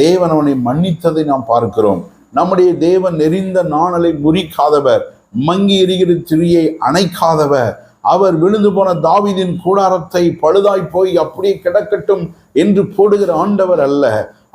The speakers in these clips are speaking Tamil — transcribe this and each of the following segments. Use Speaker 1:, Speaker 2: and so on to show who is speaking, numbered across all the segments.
Speaker 1: தேவன் அவனை மன்னித்ததை நாம் பார்க்கிறோம். நம்முடைய தேவன் நெறிந்த நாணலை முறிக்காதவர் மங்கி எரிகிற திரியை அணைக்காதவர். அவர் விழுந்து போன தாவிதின் கூடாரத்தை பழுதாய் போய் அப்படியே கிடக்கட்டும் என்று போடுகிற ஆண்டவர் அல்ல.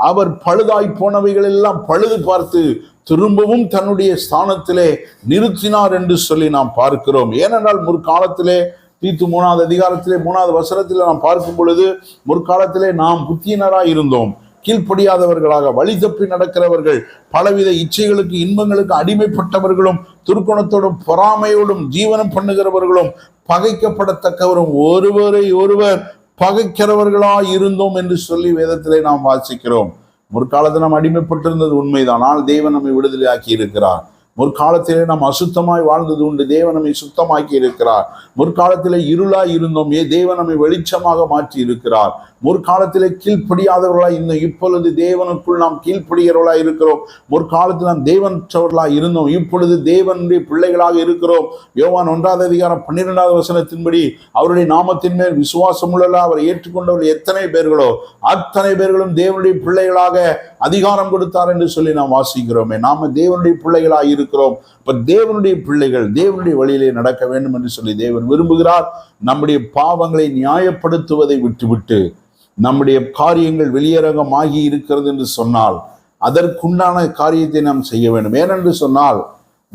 Speaker 1: அவர் பழுதாய் போனவைகள் எல்லாம் பழுது பார்த்து திரும்பவும் தன்னுடைய ஸ்தானத்திலே நிறுத்தினார் என்று சொல்லி நாம் பார்க்கிறோம். ஏனென்றால் முற்காலத்திலே தீத்து மூணாவது அதிகாரத்திலே மூணாவது வசனத்திலே நாம் பார்க்கும் பொழுது முற்காலத்திலே நாம் புத்தியினராய் இருந்தோம். கீழ்ப்படியாதவர்களாக வழி தப்பி நடக்கிறவர்கள் பலவித இச்சைகளுக்கு இன்பங்களுக்கு அடிமைப்பட்டவர்களும் துர்க்குணத்தோடும் பொறாமையோடும் ஜீவனம் பண்ணுகிறவர்களும் பகைக்கப்படத்தக்கவரும் ஒருவரை ஒருவர் பகைக்கிறவர்களாய் இருந்தோம் என்று சொல்லி வேதத்திலே நாம் வாசிக்கிறோம். முற்காலத்தில் நாம் அடிமைப்பட்டிருந்தது உண்மைதான். ஆனால் தெய்வன் நம்மை விடுதலையாக்கி இருக்கிறார் முற்காலத்திலே நாம் அசுத்தமாய் வாழ்ந்தது உண்டு. தேவன் நம்மை சுத்தமாக்கி இருக்கிறார். முற்காலத்திலே இருளாய் இருந்தோம். ஏ தேவன் நம்மை வெளிச்சமாக மாற்றி இருக்கிறார். முற்காலத்திலே கீழ்ப்படியாதவர்களாய் இருந்தோம். இப்பொழுது தேவனுக்குள் நாம் கீழ்ப்படிகிறவர்களாய் இருக்கிறோம். முற்காலத்தில் நாம் தேவனற்றவர்களாய் இருந்தோம். இப்பொழுது தேவனுடைய பிள்ளைகளாக இருக்கிறோம். யோவான் ஒன்றாவது அதிகாரம் பன்னிரெண்டாவது வசனத்தின்படி அவருடைய நாமத்தின் மேல் விசுவாசம் உள்ள அவரை ஏற்றுக்கொண்டவர்கள் எத்தனை பேர்களோ அத்தனை பேர்களும் தேவனுடைய பிள்ளைகளாக அதிகாரம் கொடுத்தார் என்று சொல்லி நாம் வாசிக்கிறோமே. நாம தேவனுடைய பிள்ளைகளாக இருக்கிறோம். இப்ப தேவனுடைய பிள்ளைகள் தேவனுடைய வழியிலே நடக்க வேண்டும் என்று சொல்லி தேவன் விரும்புகிறார். நம்முடைய பாவங்களை நியாயப்படுத்துவதை விட்டுவிட்டு நம்முடைய காரியங்கள் வெளியரங்கமாகி இருக்கிறது என்று சொன்னால் அதற்குண்டான காரியத்தை நாம் செய்ய வேண்டும். ஏனென்று சொன்னால்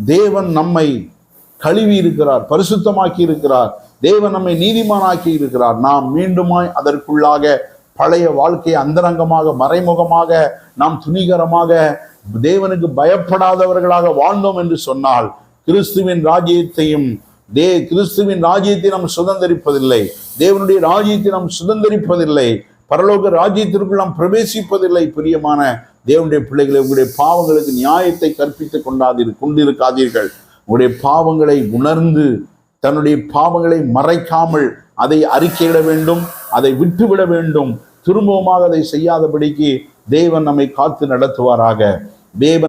Speaker 1: தேவன் நம்மை கழுவி இருக்கிறார் பரிசுத்தமாக்கி இருக்கிறார். தேவன் நம்மை நீதிமானாக்கி இருக்கிறார். நாம் மீண்டுமாய் அதற்குள்ளாக பழைய வாழ்க்கையை அந்தரங்கமாக மறைமுகமாக நாம் துணிகரமாக தேவனுக்கு பயப்படாதவர்களாக வாழ்ந்தோம் என்று சொன்னால் கிறிஸ்துவின் ராஜ்யத்தையும் தே கிறிஸ்துவின் ராஜ்யத்தை நாம் சுதந்திரிப்பதில்லை. தேவனுடைய ராஜ்யத்தை நாம் சுதந்திரிப்பதில்லை. பரலோக ராஜ்யத்திற்குள் நாம் பிரவேசிப்பதில்லை பிரியமான தேவனுடைய பிள்ளைகளை உங்களுடைய பாவங்களுக்கு நியாயத்தை கற்பித்துக் கொண்டாதீர் கொண்டிருக்காதீர்கள். உங்களுடைய பாவங்களை உணர்ந்து தன்னுடைய பாவங்களை மறைக்காமல் அதை அறிக்கையிட வேண்டும். அதை விட்டுவிட வேண்டும். திரும்பவுமாக அதை செய்யாதபடிக்கு தேவன் நம்மை காத்து நடத்துவாராக. தேவன்